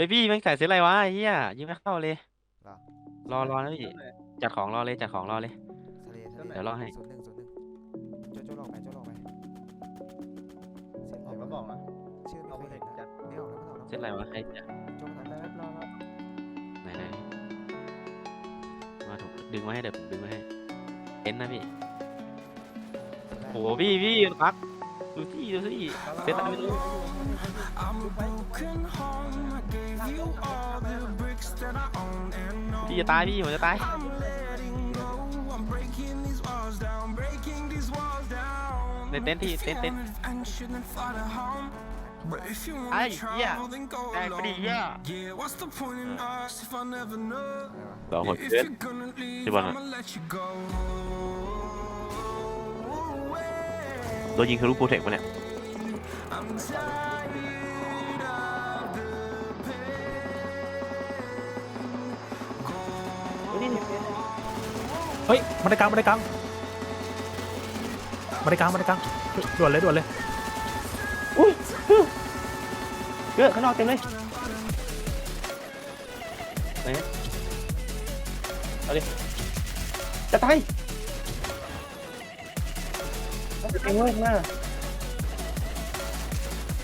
ฮ้ยพี่แม่งใส่เซตอะไรวะไอ้เหี้ยยิงไม่เข้าเลย เหรอ รอรอนะพี่ จัดของรอเลยจัดของรอเลย ทะเลทะเลเดี๋ยวรอให้ ศูนย์หนึ่งศูนย์หนึ่งโจโจ้ลองไปโจลองไปเส้นออกมาบอกนะชื่อเอาไม่ไปเคยเห็เห็นนจันะดไม่ออกแล้วไม่ออกแล้วเซตอะไรวะใครจะโจมาทำได้รอครับไหนไหนมาถูกดึงมาให้เดี๋ยวผมดึงมาให้เห็นนะพี่ โอ้โหพี่พี่พัก ดูสิดูสิเซตอะไรไม่รู้พี่จะตายพี่ผมจะตายในเต็นท์ที่เต็นท์เต็นท์ไอ้เหี้ยไอ้ปรีเหี้ยสองคนเกินที่บอลอะโดนยิงทะลุโปรเทคมาเนี่ยเฮ้ยมาได้กลางมาได้กลางมาได้กลางมาได้กลางด่วนเลยด่วนเลยเยอะข้างนอกเต็มเลยไหนเอาดิจะตาย เต็มเลยข้างหน้า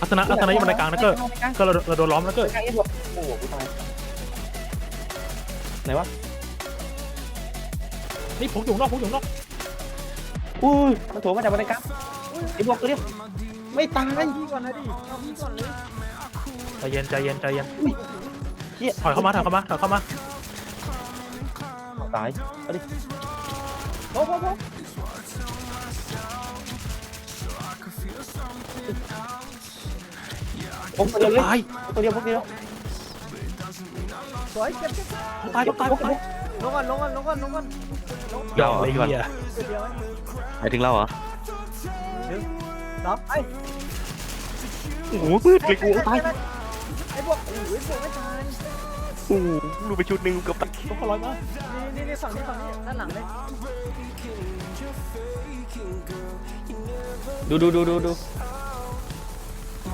อัศนะอัศนะอยู่มาได้กลางนะเก็ก็เราเราโดนล้อมนะเก็กลางไอ้บวกโอ้โหกูตายไหนวะนี่ผมอยู่นอกผมอยู่นอกอุ้ยมันโถมาจากบันไดกลางไอ้บวกตัวเดียวไม่ตายพี่ก่อนนะดิเอาพี่ก่อนเลยใจเย็นใจเย็นใจเย็นเฮียถอยเข้ามาถอยเข้ามาถอยเข้ามาตายเอาดิโอ้โหโอ้โห พกตัวเดียวเลยตายตัวเดียวพกเดียวสวยเก็บเก็บตายตายตายลงก่อนลงก่อนลงก่อนลงก่อนยอมเลยเฮียเดี๋ยวหมายถึงเราเหรอรับไอ้โอ้โหมืดเลยกูตายไอ้พวกโอ้ยพวกไม่ตายโอ้โหลูกไปชุดหนึ่งเกับตายต้องเขาร้อยมานี่นี่นี่ฝั่งนี้ฝั่งนี้ด้านหลังเลย ดูดูดูดูดู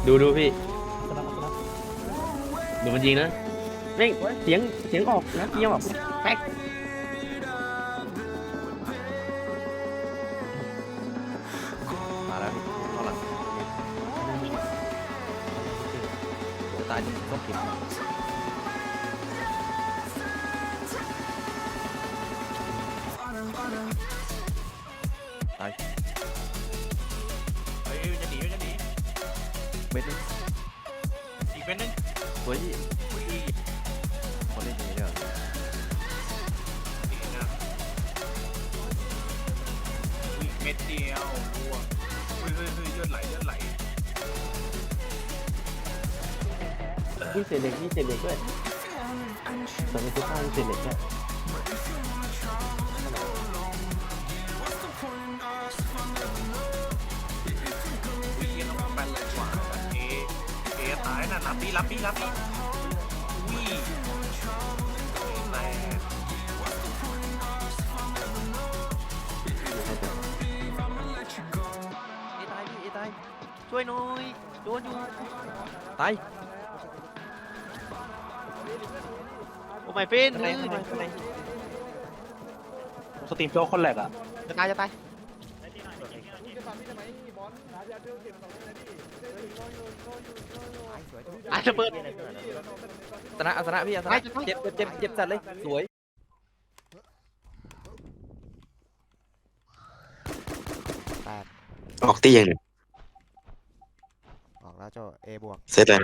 ดูดูพี่อัศนะอัศนะดูมันยิงนะเร่งเสียงเสียงออกนะเงียบแบบแป๊กมาแล้วพี่เข้าหลังตายก็ผิด เม็ดนึงอีกเป็นนึงเฮ้ยอุ้ยคนเล่นอย่างนี้เดี๋ยวอีกนะอุ้ยเม็ดเดียวรัวอุ้ยเฮ้ยเฮ้ยเลือดไหลเลือดไหลพี่เศษเหล็กพี่เศษเหล็กด้วยแต่ไม่ใช่ข้าวเศษเหล็กแค่อุ้ย อตายน่ะรับดีรับดีรับดีอุ้ยแรงเอตายพี่เอตายช่วยหน่อยโดนอยู่ตายโอ้ไม่เป็นข้างในข้างในข้างในสตรีมโจ้คนแหลกอะจะตายจะตาย อาจจะเปิดสนะอัสนะพี่อสตายนะจะตาเจ็บเจ็บเจ็บเจ็บจัดเลยสวยแปดออกตีอย่างหนึ่งออกแล้วโจเอบวกเซตเลย